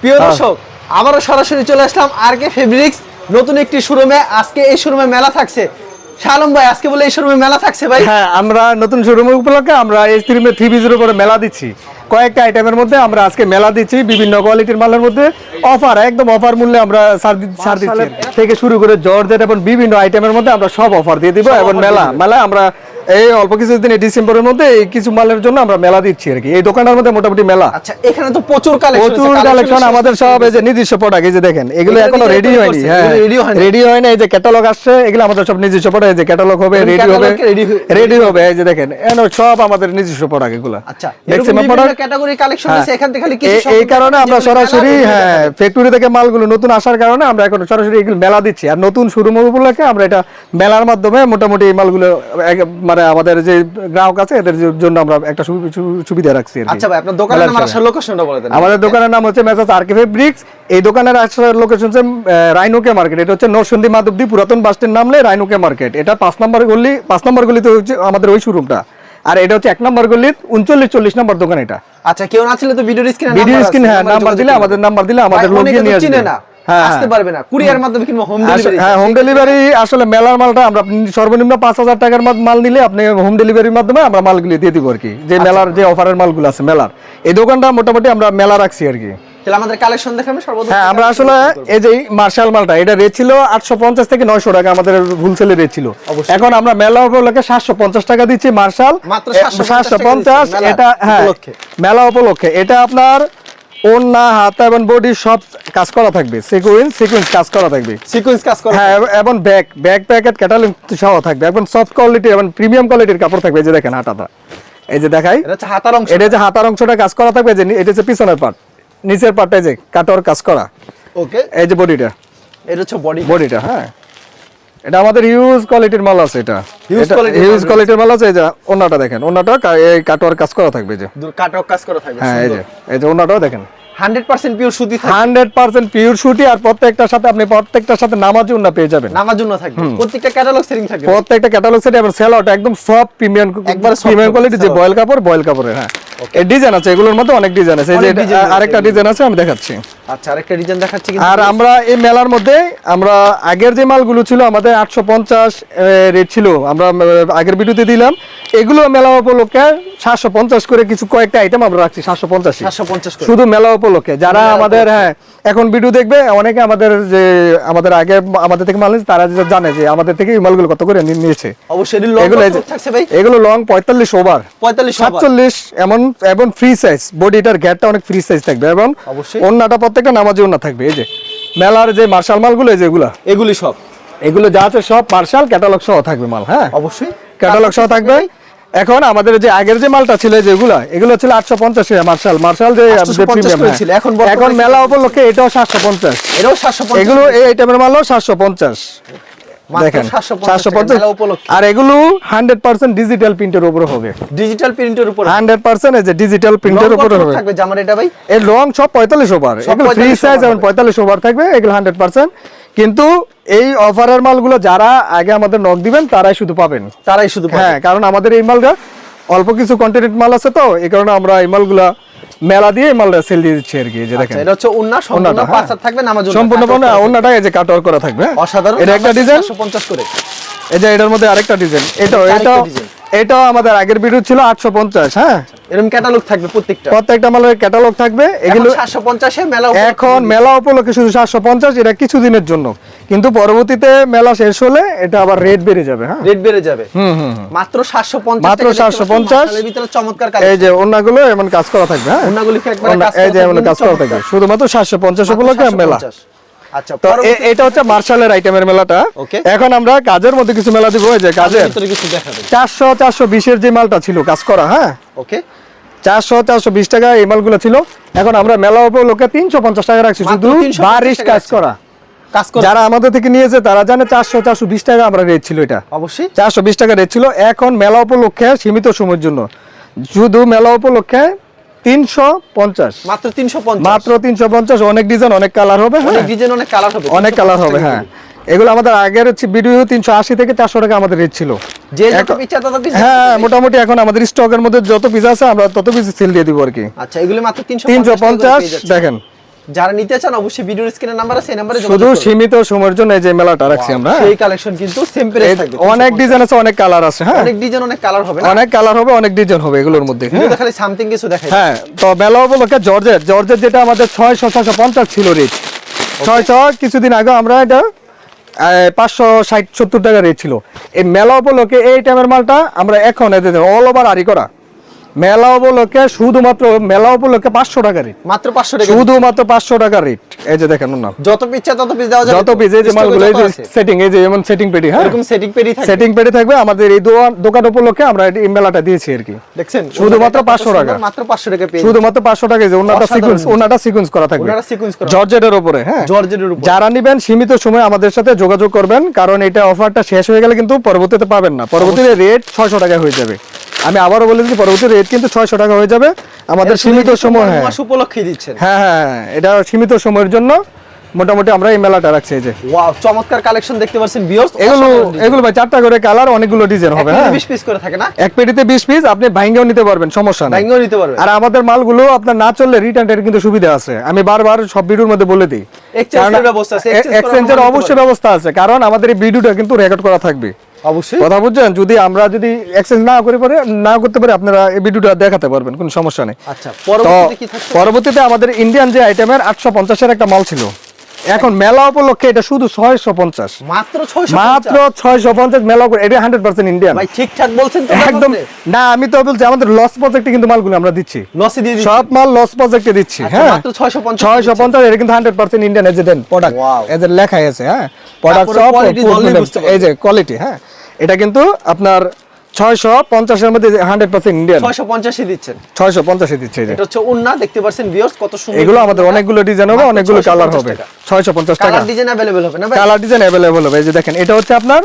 প্রিয় হ্যাঁ। দর্শক আবারও সরাসরি চলে আসলাম আর কে ফেব্রিক্স নতুন একটি শোরুমে আজকে এই শোরুমে মেলা থাকছে। শালম ভাই আজকে বলে এই শোরুমে মেলা থাকছে ভাই? হ্যাঁ আমরা নতুন শোরুম উপলক্ষে আমরা এই থ্রি বিজের উপরে মেলা দিচ্ছি। কয়েকটা আইটেমের মধ্যে আমরা আজকে মেলা দিচ্ছি বিভিন্ন কোয়ালিটির মালের মধ্যে। অফার একদম অফার মূল্যে আমরা ছাড় দিচ্ছি। থেকে শুরু করে জর্জেট এবং বিভিন্ন আইটেমের মধ্যে আমরা সব অফার দিয়ে দিব এবং মেলা মেলা আমরা এই অল্প কিছুদিন এই ডিসেম্বরের মধ্যে এই কিছু মালের জন্য আমরা মেলা দিচ্ছি আর কি। এই দোকানের মধ্যে মোটামুটি মেলা। আচ্ছা এখানে তো প্রচুর কালেকশন প্রচুর কালেকশন আমাদের সব এই যে নিজস্ব প্রোডাক্ট এই যে দেখেন এগুলো এখনও রেডি হয়নি হ্যাঁ। রেডি হয় না এই যে ক্যাটালগ আসছে এগুলো আমাদের সব নিজস্ব প্রোডাক্ট এই যে ক্যাটালগ হবে রেডি হবে হয়ে- রেডি হবে এই যে দেখেন এনো সব আমাদের নিজস্ব প্রোডাক্ট এগুলো। আচ্ছা ম্যাক্সিমাম প্রোডাক্ট ক্যাটাগরি কালেকশন হ্যাঁ। আছে এখান থেকে খালি কিছু এই- কারণে আমরা সরাসরি হ্যাঁ ফ্যাক্টরি থেকে মালগুলো নতুন আসার কারণে আমরা এখন সরাসরি এগুলো মেলা দিচ্ছি। আর নতুন শুরু উপলক্ষে আমরা এটা মেলার মাধ্যমে মোটামুটি এই মালগুলো এক- মানে আমাদের যে গ্রাহক আছে এদের জন্য আমরা একটা সুবিধা রাখছি আচ্ছা ভাই আপনার দোকানের নাম। আসার লোকেশনটা বলে দেন। আমাদের দোকানের নাম হচ্ছে মেসাজ আরকেফে ব্রিক্স এই দোকানের আসার লোকেশন হচ্ছে রাইনুকে মার্কেট এটা হচ্ছে নরসন্দী মাধবদী পুরাতন বাস স্ট্যান্ড নামলে রাইনুকে মার্কেট এটা পাঁচ নম্বর গলি পাঁচ নম্বর গলিতে হচ্ছে আমাদের ওই শোরুমটা আর এটা হচ্ছে এক নম্বর গলি উনচল্লিশ চল্লিশ নম্বর দোকান এটা। আচ্ছা কেউ না ছিল তো ভিডিওর স্ক্রিনে ভিডিও স্ক্রিন হ্যাঁ নাম্বার দিলে আমাদের নাম্বার দিলে আমাদের লোক নিয়ে আসবে। না। আসতে হ্যাঁ। পারবে না। কুরিয়ার মাধ্যমে কিংবা হোম ডেলিভারি হ্যাঁ হোম ডেলিভারি আসলে মেলার মালটা আমরা সর্বনিম্ন পাঁচ হাজার টাকার মাল- নিলে আপনি হোম ডেলিভারির মাধ্যমে আমরা মালগুলি দিয়ে দিব আর কি। যে আচ্ছা। মেলার যে অফারের মালগুলো আছে মেলার। এই দোকানটা মোটামুটি আমরা মেলা রাখছি আর কি। তাহলে আমাদের কালেকশন দেখাবেন সর্বদা হ্যাঁ আমরা আসলে এই যে মার্শাল মালটা এটা রেট ছিল আটশো পঞ্চাশ থেকে নয়শো টাকা আমাদের রেট ছিল। এখন আমরা মেলা উপলক্ষে সাতশো পঞ্চাশ টাকা দিচ্ছি মার্শাল মাত্র 750 সাতশো টাকা দিচ্ছি, মেলা এটা হ্যাঁ মেলা উপলক্ষে। এটা আপনার ওন্না হাতা এবং বডি সব কাজ করা থাকবে। সিকুয়েন্স সিকুয়েন্স কাজ করা থাকবে। সিকোয়েন্স কাজ করে হ্যাঁ এবং ব্যাক ব্যাক প্যাকেট ক্যাটালগ সহ থাকবে এবং সফট কোয়ালিটি এবং প্রিমিয়াম কোয়ালিটির কাপড় থাকবে এই যে দেখেন হাতাটা। এই যে দেখাই এটা হাতার অংশ। এটা যে হাতার অংশটা কাজ করা থাকবে যে এটা হচ্ছে পিছনের পার্ট নিচের পার্টটা এই যে কাটর কাজ করা। ওকে এই যে বডিটা এটা হচ্ছে বডি বডিটা হ্যাঁ। এটা আমাদের হিউজ কোয়ালিটির মাল আছে এটা। হিউজ কোয়ালিটির মাল আছে। এই যে ওনাটা দেখেন। ওনাটা এই কাটোয়ার কাজ করা থাকবে যে। কাজ করা থাকবে হ্যাঁ এই যে এই যে ওনাটাও দেখেন। 100% পিওর সুতি হান্ড্রেড পার্সেন্ট পিওর সুটি আর প্রত্যেকটার সাথে আপনি প্রত্যেকটার সাথে নামাজি উন্না পেয়ে যাবেন। নামার জন্য থাকবে। প্রত্যেকটা ক্যাটালগ সেটিং থাকবে। প্রত্যেকটা ক্যাটালগ সেট এবং সেল আউট একদম সব প্রিমিয়াম একবারে প্রিমিয়াম কোয়ালিটি যে বয়েল কাপড় বয়েল কাপড়ের হ্যাঁ। ডিজাইন আছে এগুলোর মধ্যে অনেক ডিজাইন আছে। এই যে আরেকটা ডিজাইন আছে আমি দেখাচ্ছি। আচ্ছা আরেকটা ডিজাইন দেখাচ্ছি আর আমরা এই মেলার মধ্যে আমরা আগের যে মালগুলো ছিল আমাদের আটশো পঞ্চাশ রেট ছিল আমরা আগের ভিডিওতে দিলাম। এগুলো মেলা উপলক্ষে সাতশো পঞ্চাশ করে কিছু কয়েকটা আইটেম আমরা রাখছি সাতশো পঞ্চাশ। 750 পঞ্চাশ শুধু মেলা উপলক্ষে। যারা আমাদের হ্যাঁ এখন ভিডিও দেখবে অনেকে আমাদের যে আমাদের আগে আমাদের থেকে মাল তারা জানে যে আমাদের থেকে এই মালগুলো কত করে নিয়েছে। অবশ্যই এগুলো লং পঁয়তাল্লিশ ওভার 45 ওভার। সাতচল্লিশ এমন এবং ফ্রি সাইজ বডিটার গ্যাটটা অনেক ফ্রি সাইজ থাকবে এবং অবশ্যই। অন্যটা প্রত্যেকটা নামাজি অন্য থাকবে। এই যে মেলার যে মার্শাল মালগুলো যেগুলা এগুলি। সব। এগুলো যা আছে সব মার্শাল ক্যাটালগ সহ থাকবে মাল হ্যাঁ? অবশ্যই। ক্যাটালগ সহ থাকবে। এখন আমাদের যে আগের যে মালটা ছিল যেগুলা এগুলো ছিল আটশো পঞ্চাশ মার্শাল মার্শাল যে 850 প্রিমিয়াম করে ছিল, এখন এখন মেলা উপলক্ষে এটাও সাতশো পঞ্চাশ। এটাও 750 এগুলো এই আইটেমের মালও সাতশো পঞ্চাশ। দেখেন সাতশো পঞ্চাশ আর এগুলো হান্ড্রেড পার্সেন্ট ডিজিটাল প্রিন্টের উপরে হবে। ডিজিটাল প্রিন্টের উপর। হান্ড্রেড পার্সেন্ট যে ডিজিটাল প্রিন্টের উপরে হবে। থাকবে জামার এটা ভাই? এর রং সব পঁয়তাল্লিশ ওভার সব এগুলো ফ্রি সাইজ এবং পঁয়তাল্লিশ ওভার থাকবে এগুলো হান্ড্রেড পার্সেন্ট কিন্তু এই অফারের মালগুলো যারা আগে আমাদের নক দিবেন তারাই শুধু পাবেন। তারাই শুধু হ্যাঁ কারণ আমাদের এই মালটা অল্প কিছু কন্টিনেন্ট মাল আছে তো এই কারণে আমরা এই মালগুলা মেলা দিয়ে মালটা সেল দিয়ে দিচ্ছি আর কি যে দেখেন। আচ্ছা, এটা হচ্ছে উন্না সম্পূর্ণ হ্যাঁ। পাঁচার থাকবে নামার জন্য সম্পূর্ণ অন্যটা এই যে কাটওয়ার করা থাকবে হ্যাঁ? অসাধারণ। এটা একটা ডিজাইন 750 করে। এই যে এটার মধ্যে আরেকটা ডিজাইন এটাও এটা এটা আমাদের আগের ভিডিও ছিল আটশো পঞ্চাশ হ্যাঁ। এরকম ক্যাটালগ থাকবে প্রত্যেকটা। প্রত্যেকটা মালের ক্যাটালগ থাকবে। এগুলো এগুলো 750 এ মেলা এখন মেলা উপলক্ষে শুধু সাতশো পঞ্চাশ এটা কিছুদিনের জন্য। কিন্তু পরবর্তীতে মেলা শেষ হলে এটা আবার রেট বেড়ে যাবে হ্যাঁ? রেট বেড়ে যাবে। হুম হুম। মাত্র 750 মাত্র 750 পাচ্ছেন, মার্শালের ভিতরে চমৎকার এই যে এমন কাজ করা থাকবে হ্যাঁ? অন্যগুলিকে একবারে কাজ এই যে এমন কাজ করা থাকবে। শুধুমাত্র সাতশো পঞ্চাশ উপলক্ষে মাত্র মেলা। 750 আচ্ছা তো এটা হচ্ছে মার্শালের আইটেমের মেলাটা। এখন আমরা কাজের মধ্যে কিছু মেলা দিব যে কাজের কিছু চারশো চারশো বিশের যে মালটা ছিল কাজ করা হ্যাঁ? ওকে। চারশো চারশো বিশ টাকা এই মালগুলো ছিল। এখন আমরা মেলা উপলক্ষে তিনশো পঞ্চাশ টাকা রাখছি শুধু বারিশ কাজ করা। যারা আমাদের থেকে নিয়েছে তারা জানে চারশো চারশো বিশ টাকা আমরা রেট ছিল এটা। অবশ্যই। চারশো বিশ টাকা রেট ছিল। এখন মেলা উপলক্ষে সীমিত সময়ের জন্য। শুধু মেলা উপলক্ষে তিনশো পঞ্চাশ। মাত্র 350 মাত্র তিনশো পঞ্চাশ অনেক ডিজাইন অনেক কালার হবে হ্যাঁ। অনেক ডিজাইন অনেক কালার হবে অনেক কালার হবে হ্যাঁ। এগুলো আমাদের আগের হচ্ছে ভিডিও তিনশো আশি থেকে চারশো টাকা আমাদের রেট ছিল। যে যত এখন- তত পিছা হ্যাঁ মোটামুটি এখন আমাদের স্টকের মধ্যে যত পিস আছে আমরা তত পিস সেল দিয়ে দিব আর কি। আচ্ছা এগুলো মাত্র 350 তিনশো টাকা করে পঞ্চাশ পেয়ে যাচ্ছেন। দেখেন। যারা নিতে চান অবশ্যই ভিডিওর স্ক্রিনের নাম্বার আছে এই নাম্বারে শুধু সীমিত সময়ের জন্য এই যে মেলাটা রাখছি আমরা হ্যাঁ। সেই কালেকশন কিন্তু সেম প্রাইস থাকবে অনেক ডিজাইন আছে অনেক কালার আছে হ্যাঁ। অনেক ডিজাইন অনেক কালার হবে অনেক কালার হবে অনেক ডিজাইন হবে এগুলোর মধ্যে হ্যাঁ। খালি সামথিং কিছু দেখাই। হ্যাঁ তো মেলা উপলক্ষে জর্জের জর্জের যেটা আমাদের ছয়শো ছয়শো পঞ্চাশ ছিল রেট ছয়শো কিছুদিন আগে আমরা এটা পাঁচশো ষাট, সত্তর টাকা রেট ছিল। এই মেলা উপলক্ষে এই টাইমের মালটা আমরা এখন অল ওভার আরি করা। মেলা উপলক্ষে শুধুমাত্র মেলা উপলক্ষে পাঁচশো টাকা রেট মাত্র 500 টাকা শুধুমাত্র পাঁচশো টাকা রেট এই যে দেখেন নাম যত পিচ্ছা তত পিস দেওয়া যত পিস এই যে মালগুলো এই যে সেটিং এই যে যেমন সেটিং পেটি হ্যাঁ? এরকম সেটিং পেরি থাকে সেটিং পেটি থাকবে। আমাদের এই দোকান উপলক্ষে আমরা এই মেলাটা দিয়েছি আর কি। দেখছেন? শুধুমাত্র ওনাটা 500 টাকা। মাত্র 500 টাকা পেয়ে শুধুমাত্র পাঁচশো টাকা যে ওনাটা সিকোয়েন্স ওনাটা সিকোয়েন্স করা থাকবে। ওনারা সিকোয়েন্স করা। জর্জেটের উপরে হ্যাঁ? জর্জেটের উপর। যারা নিবেন সীমিত সময় আমাদের সাথে যোগাযোগ করবেন কারণ এটা অফারটা শেষ হয়ে গেলে কিন্তু পরবর্তীতে পাবেন না। পরবর্তীতে রেট ছয়শো টাকা হয়ে যাবে। আমি আবারও বলে দিচ্ছি পরবর্তী রেট কিন্তু ছয়শো টাকা হয়ে যাবে। আমাদের সীমিত সময় হ্যাঁ। উপলক্ষে দিচ্ছেন। হ্যাঁ হ্যাঁ হ্যাঁ, এটা সীমিত সময়ের জন্য মোটামুটি আমরা এই মেলাটা রাখছি এই যে। ওয়াও চমৎকার কালেকশন দেখতে পাচ্ছেন ভিউয়ার্স এগুলো এগুলো ভাই চারটা করে কালার অনেকগুলো ডিজাইন হবে হ্যাঁ। 20 পিস করে থাকে না? এক পেটিতে বিশ পিস আপনি ভাঙ্গেও নিতে পারবেন সমস্যা নেই। ব্যাঙ্গও নিতে পারবে আর আমাদের মালগুলো আপনার না চললে রিটার্ন এর কিন্তু সুবিধা আছে। আমি বারবার সব ভিডিওর মধ্যে বলে দিই। এর ব্যবস্থা আছে, এক্সচেঞ্জের অবশ্যই ব্যবস্থা আছে কারণ আমাদের এই ভিডিওটা কিন্তু রেকর্ড করা থাকবে। অবশ্যই। কথা বুঝছেন? যদি আমরা যদি এক্সচেঞ্জ না করে পারে না করতে পারে আপনারা এই ভিডিওটা দেখাতে পারবেন কোনো সমস্যা নেই। আচ্ছা পরবর্তীতে আমাদের ইন্ডিয়ান যে আইটেমের আটশো পঞ্চাশের একটা মাল ছিল। এখন মেলা উপলক্ষে এটা শুধু ছয়শো পঞ্চাশ। মাত্র 650 মাত্র ছয়শো পঞ্চাশ মেলা এটা হান্ড্রেড পার্সেন্ট ইন্ডিয়ান ঠিকঠাক বলছেন একদম না আমি তো বলছি আমাদের লস প্রজেক্টে কিন্তু মালগুলো আমরা দিচ্ছি। লসে দিয়ে সব মাল লস প্রজেক্টে দিচ্ছি আচ্ছা, হ্যাঁ। মাত্র 650 ছয়শো পঞ্চাশ এটা কিন্তু হান্ড্রেড পার্সেন্ট ইন্ডিয়ান প্রোডাক্ট. এদের লেখাই আছে হ্যাঁ। প্রোডাক্ট সব এই যে কোয়ালিটি হ্যাঁ। এটা কিন্তু আপনার ইন্ডিয়ান আপনার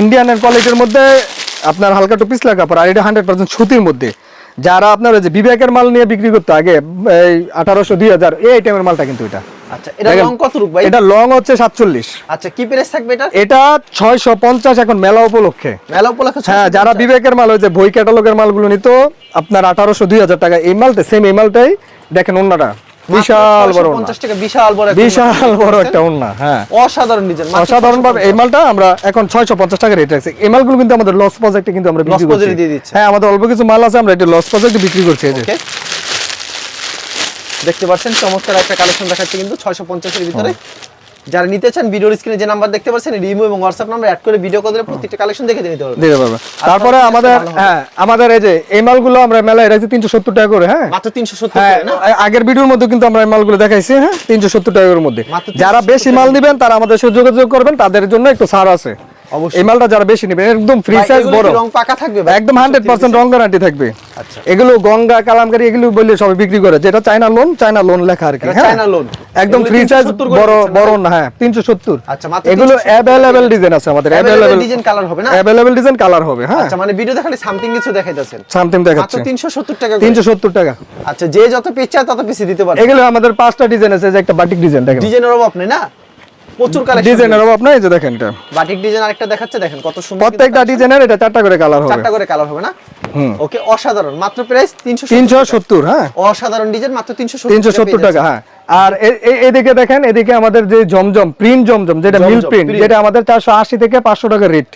ইন্ডিয়ানের কোয়ালিটির মধ্যে আপনার হালকা টু পিছলা কাপড় আর এটা হান্ড্রেড পার্সেন্ট সুতির মধ্যে। যারা আপনার বিবেকের মাল নিয়ে বিক্রি করতে আগে আঠারোশো দুই হাজার এই আইটেমের মালটা কিন্তু এটা। আচ্ছা এটা দেখেন, কত রূপ ভাই? এটা লং হচ্ছে সাতচল্লিশ। আচ্ছা কি প্রাইস থাকবে এটা এটা ছয়শো পঞ্চাশ এখন মেলা উপলক্ষে। মেলা উপলক্ষে হ্যাঁ যারা বিবেকের মাল ওই বই ক্যাটালগের মালগুলো নিত আপনার আঠারোশো দুই টাকা। এই মালটা সেম এই মালটাই দেখেন অন্যটা বিশাল বড় টাকা বিশাল বড় বিশাল বড় একটা ওন্না হ্যাঁ। অসাধারণ ডিজাইন অসাধারণ ভাবে এই মালটা আমরা এখন ছয়শো পঞ্চাশ টাকা রেট রাখছি। এই মালগুলো কিন্তু আমাদের লস প্রজেক্টে কিন্তু আমরা বিক্রি করছি। হ্যাঁ আমাদের অল্প কিছু মাল আছে আমরা এটা লস প্রজেক্টে বিক্রি করছি এই যে। ওকে দেখতে পাচ্ছেন চমৎকার একটা কালেকশন দেখাচ্ছে কিন্তু 650 এর ভিতরে। যারা নিতে চান ভিডিওর স্ক্রিনে যে নাম্বার দেখতে পাচ্ছেন রিমো এবং হোয়াটসঅ্যাপ নাম্বার অ্যাড করে ভিডিও দিলে প্রত্যেকটা কালেকশন দেখে দিতে পারবেন। দিতে পারবে তারপরে আমাদের হ্যাঁ আমাদের এই যে এই মালগুলো আমরা মেলায় রাখছি তিনশো সত্তর টাকা করে হ্যাঁ? মাত্র 370 হ্যাঁ করে না? আগের ভিডিওর মধ্যে কিন্তু আমরা এই মালগুলো দেখাইছি হ্যাঁ? তিনশো সত্তর টাকার মধ্যে। যারা বেশি মাল দিবেন তারা আমাদের সাথে যোগাযোগ করবেন তাদের জন্য একটু ছাড় আছে। অবশ্যই। এই মালটা যারা বেশি নেবেন একদম ফ্রি সাইজ বড়। রং পাকা থাকবে একদম হান্ড্রেড পার্সেন্ট রং গ্যারান্টি থাকবে। আচ্ছা। এগুলো গঙ্গা কালামকারী এগুলো বললে সবাই বিক্রি করে। যেটা চায়না লোন চায়না লোন লেখা আর কি হ্যাঁ? China loan। একদম ফ্রি সাইজ বড় বড় না হ্যাঁ তিনশো সত্তর। আচ্ছা, মাত্র এগুলো 370 অ্যাভেলেবেল ডিজাইন আছে আমাদের ডিজাইন কালার হবে না? অ্যাভেলেবেল ডিজাইন কালার হবে হ্যাঁ। আচ্ছা মানে ভিডিওতে খালি সামথিং কিছু দেখাইতেছেন। সামথিং মাত্র দেখাচ্ছে। 370 টাকা করে। তিনশো সত্তর টাকা। আচ্ছা যে যত পিস চায় তত পিস দিতে পারবে। এগুলো আমাদের পাঁচটা ডিজাইন আছে যে একটা বাটিক ডিজাইন দেখেন। ডিজাইনের অভাব নেই না? প্রচুর কালেকশন ডিজাইনের অভাব নাই এই যে দেখেন এটা। বাটিক ডিজাইন আরেকটা দেখাচ্ছে দেখেন কত সুন্দর প্রত্যেকটা ডিজাইনের এটা চারটা করে কালার হবে। চারটা করে কালার হবে না। ওকে অসাধারণ। মাত্র প্রাইস 370 তিনশো সত্তর হ্যাঁ। অসাধারণ ডিজাইন মাত্র 370 তিনশো সত্তর টাকা হ্যাঁ। আর এদিকে দেখেন এদিকে আমাদের যে জমজম প্রিন্ট জমজম যেটা মিল প্রিন্ট যেটা আমাদের চারশো আশি থেকে পাঁচশো টাকা রেট।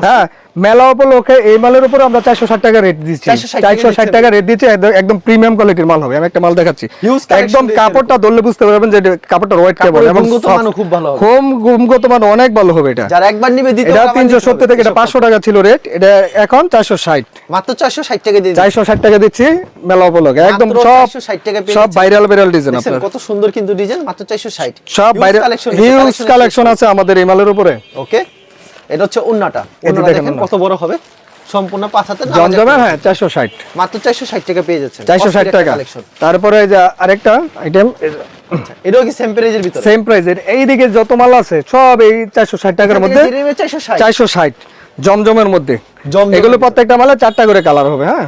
হ্যাঁ মেলা উপলক্ষে এই মালের উপর আমরা চারশো ষাট টাকা রেট দিচ্ছি। চারশো ষাট টাকা রেট দিচ্ছি। একদম- প্রিমিয়াম কোয়ালিটির মাল হবে। আমি একটা মাল দেখাচ্ছি। একদম কাপড়টা ধরলে বুঝতে পারবেন যে কাপড়টা হোয়াইট কেবল এবং খুব ভালো হোম গুণগত মান অনেক ভালো হবে এটা। যারা একবার নিবে দিতে এটা তিনশো সত্তর থেকে এটা পাঁচশো টাকা ছিল রেট এটা এখন চারশো ষাট। মাত্র 460 টাকা দিয়ে দিন। চারশো ষাট টাকা দিচ্ছি মেলা উপলক্ষে। একদম সব 460 টাকা পেয়ে সব ভাইরাল ভাইরাল ডিজাইন আপনার। কত সুন্দর কিন্তু ডিজাইন মাত্র 460 সব Huge বাইরে collection, হিউজ কালেকশন আছে। আমাদের এই মালের উপরে। ওকে এটা হচ্ছে উন্নাটা। দেখেন কত বড় হবে? সম্পূর্ণ পাঁচ হাতে জমজমের হ্যাঁ চারশো ষাট। মাত্র 460 টাকা পেয়ে যাচ্ছে চারশো ষাট টাকা। তারপরে এই যে আরেকটা আইটেম এটাও কি সেম প্রাইজের ভিতরে? সেম প্রাইজের এইদিকে যত মাল আছে সব এই চারশো ষাট টাকার মধ্যে 460 চারশো ষাট। জমজমের মধ্যে। জম এগুলো। প্রত্যেকটা মালে চারটা করে কালার হবে হ্যাঁ?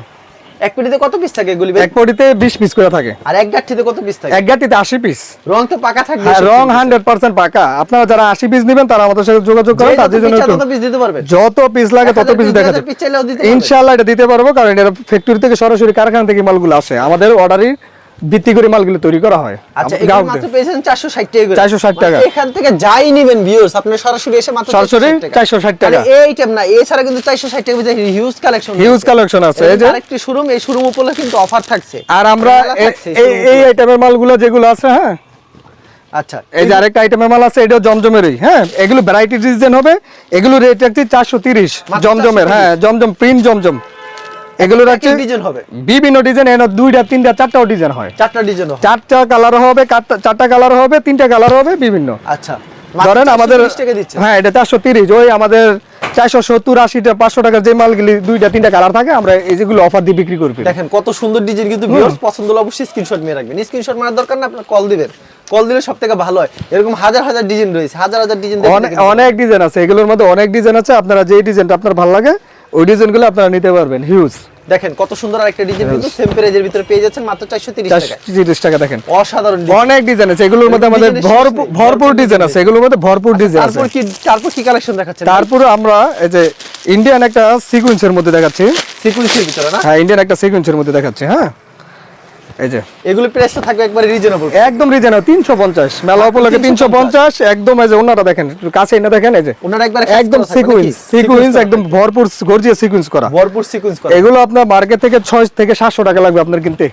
এক পেটিতে কত পিস থাকে এগুলি এক পেটিতে 20 পিস করে থাকে। আর এক গাঠিতে কত পিস থাকে? এক গাটিতে আশি পিস রং তো পাকা থাকবে হ্যাঁ রং পিস। হান্ড্রেড পার্সেন্ট পাকা। আপনারা যারা আশি পিস নেবেন তারা আমাদের সাথে যোগাযোগ করেন তাদের জন্য পিস দিতে পারবে। যত পিস লাগে তত পিস দেখা পারবেন। ইনশাআল্লাহ এটা দিতে পারব কারণ এটা ফ্যাক্টরি থেকে সরাসরি কারখানা থেকে মালগুলো আসে। আমাদের অর্ডারই ভিত্তি করে মালগুলো তৈরি করা হয়। আচ্ছা গ্রাহকদের। মাত্র পেয়েছেন 460 টাকা 460 টাকা। মানে এখান থেকে যাই নেবেন ভিউয়ার্স আপনি সরাসরি এসে মাত্র সরাসরি 460 460 টাকা। মানে এই টাইম না এছাড়া কিন্তু 460 টাকা ভিতরে হিউজ কালেকশন হিউজ কালেকশন আছে। এই যে আরেকটি শোরুম এই শোরুম উপলক্ষে কিন্তু অফার থাকছে। আর আমরা এই এই আইটেমের মালগুলো যেগুলো আছে হ্যাঁ? আচ্ছা এই যে আরেকটা আইটেমের মাল আছে এটাও জমজমেরই হ্যাঁ? এগুলো ভ্যারাইটি ডিজাইন হবে এগুলো রেট রাখছি চারশো তিরিশ মাত্র জমজমের হ্যাঁ জমজম প্রিন্ট জমজম। এগুলো রাখছি ডিজাইন হবে। বিভিন্ন ডিজাইন এনে দুইটা তিনটা চারটাও ডিজাইন হয়। চারটা ডিজাইন হবে। চারটা কালার হবে চারটা- চারটা কালার হবে তিনটা কালার হবে বিভিন্ন। আচ্ছা। ধরেন আমাদের হ্যাঁ এটা চারশো তিরিশ। ওই আমাদের চারশো সত্তর আশিটা পাঁচশো টাকার যে মালগুলি দুইটা তিনটা কালার থাকে আমরা এই যেগুলো অফার দিয়ে বিক্রি করবি দেখেন কত সুন্দর ডিজাইন কিন্তু ভিউয়ার্স পছন্দ হলে অবশ্যই স্ক্রিনশট নিয়ে রাখবেন। স্ক্রিনশট মারার দরকার না আপনার কল দিবেন। কল দিলে সব থেকে ভালো হয়। এরকম হাজার হাজার ডিজাইন রয়েছে হাজার হাজার ডিজাইন অনেক ডিজাইন আছে এগুলোর মধ্যে অনেক ডিজাইন আছে আপনারা যে ডিজাইনটা আপনার ভালো লাগে ওই ডিজাইনগুলো আপনারা নিতে পারবেন হিউজ দেখেন কত সুন্দর আরেকটা ডিজাইন কিন্তু সেম প্রাইজের ভিতরে পেয়ে যাচ্ছেন মাত্র 430 টাকা টাকা দেখেন। অসাধারণ। অনেক ডিজাইন আছে এগুলোর মধ্যে আমাদের ভরপুর ভরপুর ভরপুর ডিজাইন আছে এগুলোর মধ্যে ভরপুর ডিজাইন আছে তারপর কি তারপর কি কালেকশন দেখাচ্ছেন? তারপর আমরা এই যে ইন্ডিয়ান একটা সিকোয়েন্সের মধ্যে দেখাচ্ছি। সিকোয়েন্সের ভিতরে না? হ্যাঁ ইন্ডিয়ান একটা সিকোয়েন্সের মধ্যে দেখাচ্ছি হ্যাঁ। এই যে। এগুলো প্রাইসটা থাকবে একবারে রিজনেবল একদম রিজনেবল তিনশো পঞ্চাশ। মেলা উপলক্ষে তিনশো পঞ্চাশ। একদম এই যে ওনারা দেখেন একটু কাছে এনে দেখেন এই যে। ওনারা একবারে একদম সিকুইন্স সিকুইন্স একদম ভরপুর গর্জিয়াস সিকুয়েন্স করা। ভরপুর সিকুইন্স করা। এগুলো আপনার মার্কেট থেকে ছয় থেকে সাতশো টাকা লাগবে আপনার কিনতে।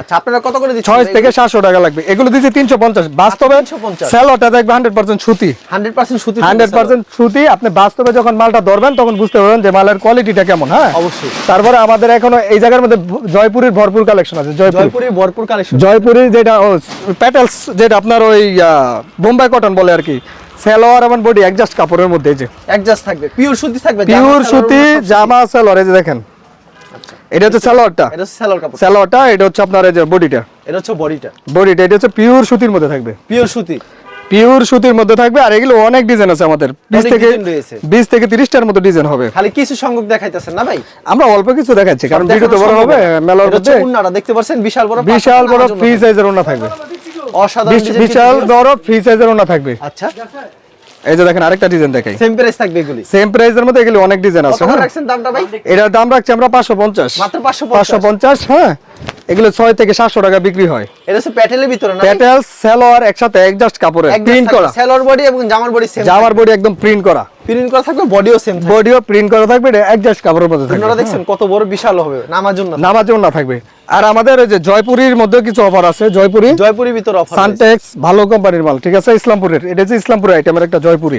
আচ্ছা আপনারা কত করে দিচ্ছেন? ছয় থেকে সাতশো টাকা লাগবে। এগুলো দিচ্ছে তিনশো পঞ্চাশ। বাস্তবে 350 স্যালোটা দেখবে হান্ড্রেড পার্সেন্ট সুতি। 100% সুতি হান্ড্রেড পার্সেন্ট সুতি। আপনি বাস্তবে যখন মালটা ধরবেন তখন বুঝতে পারবেন যে মালের কোয়ালিটিটা কেমন হ্যাঁ? অবশ্যই। তারপরে আমাদের এখনও এই জায়গার মধ্যে জয়পুরের ভরপুর কালেকশন আছে জয়পুর। জয়পুরে ভরপুর কালেকশন জয়পুরের যেটা প্যাটেলস যেটা আপনার ওই বোম্বাই কটন বলে আর কি। সালোয়ার এবং বডি অ্যাডজাস্ট কাপড়ের মধ্যে যে। অ্যাডজাস্ট থাকবে পিওর সুতি থাকবে পিওর সুতি জামা সালোয়ার এই যে দেখেন। এটা হচ্ছে সালোয়ারটা? এটা সালোয়ার কাপড়। সালোয়ারটা এটা হচ্ছে আপনার এই যে বডিটা? এটা হচ্ছে বডিটা। বডিটা এটা হচ্ছে পিওর সুতির মধ্যে থাকবে। পিওর সুতি। পিওর সুতির মধ্যে থাকবে আর এগুলো অনেক ডিজাইন আছে আমাদের। বিশ অনেক থেকে design রয়েছে। বিশ থেকে তিরিশটার মতো ডিজাইন হবে। খালি কিছু সংখ্যক দেখাইতেছেন না ভাই? আমরা অল্প কিছু দেখাচ্ছি কারণ ভিডিও তো বড় হবে মেলার মধ্যে উন্নাটা দেখতে পাচ্ছেন? বিশাল বড় বিশাল বড় ফ্রি সাইজের ওনা থাকবে। অসাধারণ বিশাল বড় ফ্রি সাইজের ওনা থাকবে। আচ্ছা। এই যে দেখেন আরেকটা ডিজাইন দেখাই। সেম প্রাইস থাকবে এগুলি। সেম প্রাইসের মধ্যে এগুলো অনেক ডিজাইন আছে করে হ্যাঁ? রাখছেন দামটা ভাই? এটার দাম রাখছি আমরা পাঁচশো পঞ্চাশ। মাত্র 550 পাঁচশো পঞ্চাশ হ্যাঁ? এগুলো ছয় থেকে সাতশো টাকা বিক্রি হয়। এটা হচ্ছে প্যাটেলের ভিতরে না প্যাটেল সালোয়ার একসাথে অ্যাডজাস্ট কাপড়ে প্রিন্ট করা। সেলর বডি এবং জামার বডি সেম জামার বডি একদম প্রিন্ট করা। প্রিন্ট করা থাকবে বডিও সেম থাকবে। বডিও প্রিন্ট করা থাকবে এটা অ্যাডজাস্ট কাপড়ের মধ্যে থাকবে। আপনারা দেখছেন কত বড় বিশাল হবে নামার জন্য। নামাজেও না থাকবে। আর আমাদের ওই যে জয়পুরীর মধ্যে কিছু অফার আছে জয়পুরি জয়পুরের ভিতর অফার সানটেক্স ভালো কোম্পানির মাল ঠিক আছে? ইসলামপুরের এটা যে ইসলামপুরের আইটেমের একটা জয়পুরি।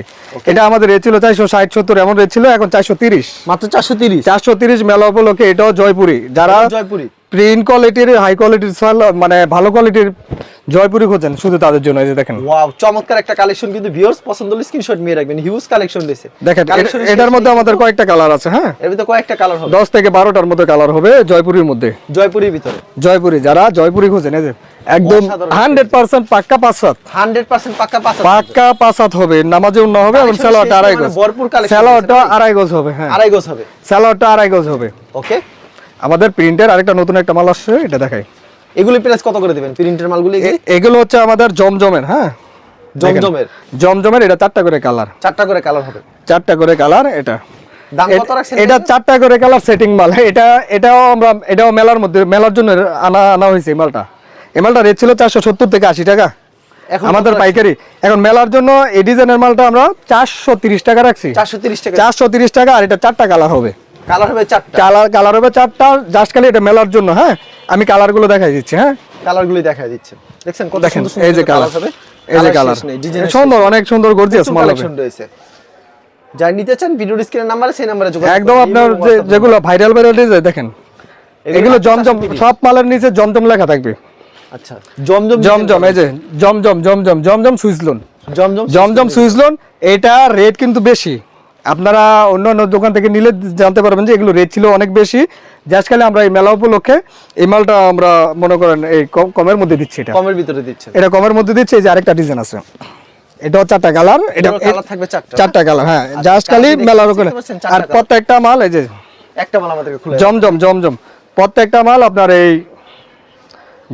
এটা আমাদের রেট ছিল চারশো ষাট সত্তর এমন রেট ছিল এখন চারশো তিরিশ। মাত্র 430 চারশো তিরিশ মেলা উপলক্ষে এটাও জয়পুরি। যারা জয়পুরি। প্রিন্ট কোয়ালিটির হাই কোয়ালিটির মানে ভালো কোয়ালিটির জয়পুরি খোঁজেন শুধু তাদের জন্য এই যে দেখেন। ওয়াও চমৎকার একটা কালেকশন কিন্তু ভিউয়ার্স পছন্দ হলে স্ক্রিনশট নিয়ে রাখবেন হিউজ কালেকশন রয়েছে দেখেন এটার মধ্যে আমাদের কয়েকটা কালার আছে হ্যাঁ? এর ভিতরে কয়েকটা কালার হবে। দশ থেকে বারোটার মতো কালার হবে জয়পুরির মধ্যে। জয়পুরের ভিতরে। জয়পুরি যারা জয়পুরি খোঁজেন এই যে একদম অসাধারণ। হান্ড্রেড পার্সেন্ট পাক্কা পাঁচ 100% পাক্কা পাঁচ পাক্কা পাঁচ হাত হবে নামাজেও না হবে এবং Collection আড়াই মানে গজ ভরপুর collection স্যালোয়ারটা আড়াই গজ হবে হ্যাঁ। আড়াই গজ হবে। স্যালোয়ারটা আড়াই গজ হবে। ওকে আমাদের প্রিন্টের আরেকটা নতুন একটা মাল আসছে এটা দেখাই। এগুলি প্রাইস কত করে দিবেন? প্রিন্টের মালগুলি এগুলো হচ্ছে আমাদের জমজমের হ্যাঁ? জমজমের। জমজমের এটা চারটা করে কালার চারটা করে কালার হবে। চারটা করে কালার এটা। দাম কত রাখছেন? এটা চারটা করে কালার সেটিং মাল। এটা এটাও আমরা এটাও মেলার মধ্যে মেলার জন্য আনা আনা হয়েছে মালটা। এই মালটা রেট ছিল চারশো সত্তর থেকে আশি টাকা। আমাদের পাইকারি। এখন মেলার জন্য এই ডিজাইনের মালটা আমরা চারশো তিরিশ টাকা রাখছি। 430 টাকা। চারশো তিরিশ টাকা আর এটা চারটা কালার হবে। কালার হবে চারটা। কালার কালার হবে চারটা। জাস্ট খালি এটা মেলার জন্য হ্যাঁ? আমি কালারগুলো দেখাই দিচ্ছি হ্যাঁ? কালারগুলি দেখায় দিচ্ছে। দেখছেন কত সুন্দর এই যে কালার হবে। এই যে কালার সুন্দর অনেক সুন্দর গর্জিয়াস মাল নিতে চান ভিডিও স্ক্রিনের নাম্বারে সেই নাম্বারে যোগাযোগ একদম আপনার যে যেগুলো ভাইরাল ভাইরাল ডিজাইন দেখেন। এগুলো জমজম সব মালের নিচে জমজম লেখা থাকবে। আচ্ছা জমজম জমজম এই যে জমজম জমজম জমজম সুইচ লোন জমজম জমজম সুইচ লোন এটা রেট কিন্তু বেশি। আপনারা অন্য অন্য দোকান থেকে নিলে জানতে পারবেন যে এগুলো রেট ছিল অনেক বেশি। জাস্ট আমরা এই মেলা উপলক্ষে এই মালটা আমরা মনে করেন এই কমের মধ্যে দিচ্ছি এটা। কমের ভিতরে দিচ্ছেন। এটা কমের মধ্যে দিচ্ছে এই যে আরেকটা ডিজাইন আছে। এটাও চারটা কালার এটা থাকবে চারটা, চারটা কালার হ্যাঁ। জাস্ট খালি মেলার আর প্রত্যেকটা মাল এই যে একটা মাল আমাদেরকে খুলে জমজম জমজম। প্রত্যেকটা মাল আপনার এই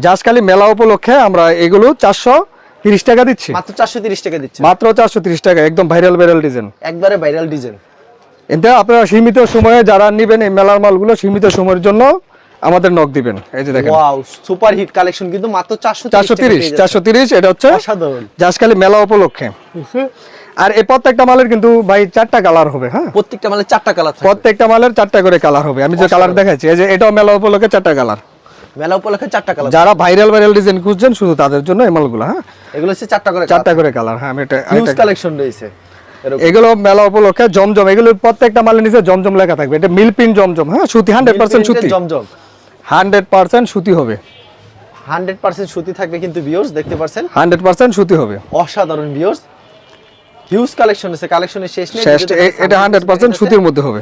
জাস্ট খালি মেলা উপলক্ষে আমরা এগুলো চারশো তিরিশ টাকা দিচ্ছি। মাত্র 430 টাকা দিচ্ছে মাত্র চারশো তিরিশ টাকা একদম ভাইরাল ভাইরাল ডিজাইন একবারে ভাইরাল ডিজাইন এতে আপনারা সীমিত সময়ে যারা নেবেন এই মেলার মালগুলো সীমিত সময়ের জন্য আমাদের নক দিবেন। এই যে দেখেন। ওয়াও সুপার হিট কালেকশন কিন্তু মাত্র 430 চারশো তিরিশ চারশো তিরিশ এটা হচ্ছে অসাধারণ। জাস্ট খালি মেলা উপলক্ষে। আর এই প্রত্যেকটা মালের কিন্তু ভাই চারটা কালার হবে হ্যাঁ? প্রত্যেকটা মানে চারটা কালার প্রত্যেকটা মালের চারটা করে কালার হবে। আমি যে কালার দেখাচ্ছি এই যে এটাও মেলা উপলক্ষে চারটা কালার মেলা উপলক্ষে চারটা কালার যারা ভাইরাল ভাইরাল ডিজাইন খুঁজছেন শুধু তাদের জন্য এই মালগুলো হ্যাঁ? এগুলো হচ্ছে চারটা করে চারটা করে কালার হ্যাঁ আমি এটা আরেকটা- কালেকশন রয়েছে। এগুলো মেলা উপলক্ষে জমজম এগুলো প্রত্যেকটা মালের নিচে জমজম লেখা থাকবে। এটা মিল পিন জমজম হ্যাঁ সুতি হান্ড্রেড পার্সেন্ট সুতি। জমজম। হান্ড্রেড পার্সেন্ট সুতি হবে। 100% সুতি থাকবে কিন্তু ভিউয়ার্স দেখতে পারছেন? হান্ড্রেড পার্সেন্ট সুতি হবে। অসাধারণ ভিউয়ার্স হিউজ কালেকশন আছে কালেকশনের শেষ নেই শেষ এটা হান্ড্রেড পার্সেন্ট সুতির মধ্যে হবে।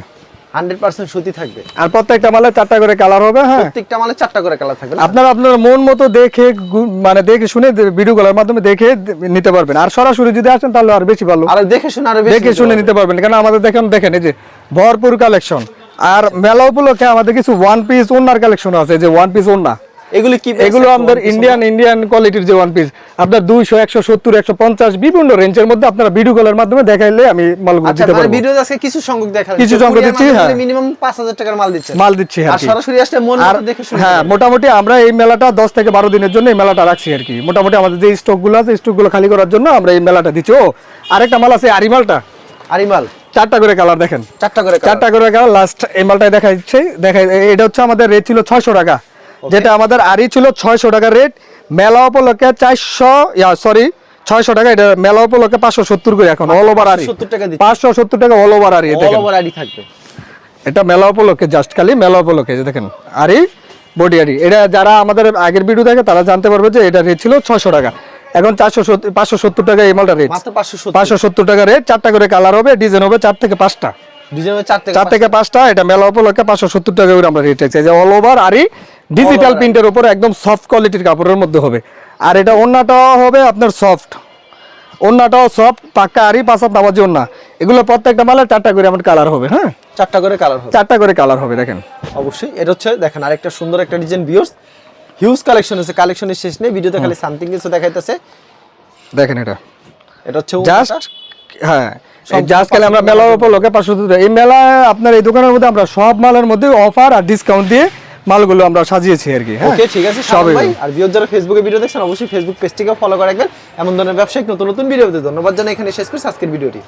100% সুতি থাকবে। আর প্রত্যেকটা মালে চারটা করে কালার হবে হ্যাঁ? প্রত্যেকটা মালে চারটা করে কালার থাকবে আপনারা আপনার মন মতো দেখে মানে দেখে শুনে ভিডিও কলার মাধ্যমে দেখে নিতে পারবেন। আর সরাসরি যদি আসেন তাহলে আর বেশি ভালো। আর দেখে শুনে আর দেখে শুনে নিতে পারবেন। কারণ আমাদের দেখেন দেখেন এই যে ভরপুর কালেকশন আর মেলা উপলক্ষে আমাদের কিছু ওয়ান পিস ওনার কালেকশন আছে যে ওয়ান পিস ওনা এগুলি কি এগুলো আমাদের ইন্ডিয়ান ইন্ডিয়ান কোয়ালিটির যে ওয়ান পিস আপনার দুইশো একশো সত্তর একশো পঞ্চাশ বিভিন্ন রেঞ্জের মধ্যে আপনারা ভিডিও কলের মাধ্যমে দেখাইলে আমি মালগুলো আচ্ছা দিতে মানে পারব। ভিডিও আজকে কিছু সংখ্যক কিছু সংখ্যক দিচ্ছি, হ্যাঁ। মিনিমাম 5000 টাকার মাল দিচ্ছে। মাল দিচ্ছি আর সরাসরি আসলে মন মতো দেখে শুনে হ্যাঁ মোটামুটি আমরা এই মেলাটা দশ থেকে বারো দিনের জন্য এই মেলাটা রাখছি আর কি। মোটামুটি আমাদের যে স্টকগুলো আছে স্টকগুলো খালি করার জন্য আমরা এই মেলাটা দিচ্ছি। ও আরেকটা মাল আছে আরিমালটা আরি মাল চারটা করে কালার দেখেন। চারটা করে চারটা করে কালার লাস্ট এই মালটাই দেখা যাচ্ছে দেখা এটা হচ্ছে আমাদের রেট ছিল ছয়শো টাকা। যেটা আমাদের আরি ছিল ছয়শো টাকা রেট মেলা উপলক্ষে চারশো সরি ছয়শো টাকা এটা মেলা উপলক্ষে পাঁচশো সত্তর করে এখন অল ওভার আরি। 570 টাকা পাঁচশো সত্তর টাকা অল ওভার আরি থাকবে। এটা মেলা উপলক্ষে জাস্ট খালি মেলা উপলক্ষে দেখেন আরি বডি আরি। এটা যারা আমাদের আগের ভিডিও দেখে তারা জানতে পারবে যে এটা রেট ছিল ছয়শো টাকা। এখন চারশো পাঁচশো সত্তর টাকা এই মালটা রেট পাঁচশো সত্তর। টাকা রেট চারটা করে কালার হবে ডিজাইন হবে চার থেকে পাঁচটা। চার থেকে চার থেকে পাঁচটা এটা মেলা উপলক্ষে পাঁচশো সত্তর টাকা করে আমরা রেট যে অল ওভার আরই ডিজিটাল প্রিন্টের উপর একদম সফট কোয়ালিটির কাপড়ের মধ্যে হবে। আর এটা ওন্নাটাও হবে আপনার সফট ওন্নাটাও সফট পাক্কা আরই পাঁচাত নামাজি ওন্না। এগুলো প্রত্যেকটা মালে চারটা করে আমার কালার হবে হ্যাঁ? চারটা করে কালার হবে। চারটা করে কালার হবে দেখেন। অবশ্যই এটা হচ্ছে দেখেন আরেকটা সুন্দর একটা ডিজাইন ভিউয়ার্স হিউজ কালেকশন আছে কালেকশনের শেষ নেই ভিডিওতে খালি সামথিং কিছু দেখাইতেছে। দেখেন এটা। এটা হচ্ছে জাস্ট হ্যাঁ জাস্ট আমরা 500 মেলার উপলক্ষে পাঁচশো টাকা। এই মেলা আপনার এই দোকানের মধ্যে আমরা সব মালের মধ্যে অফার আর ডিসকাউন্ট দিয়ে মালগুলো আমরা সাজিয়েছি আর কি হ্যাঁ? ওকে ঠিক আছে সবই সবাই আর ভিউয়ার যারা ফেসবুকে ভিডিও দেখছেন অবশ্যই ফেসবুক পেজটিকে ফলো করে রাখবেন। এমন ধরনের ব্যবসায়িক নতুন নতুন ভিডিওতে ধন্যবাদ জানাই। এখানে শেষ করছি আজকের ভিডিওটি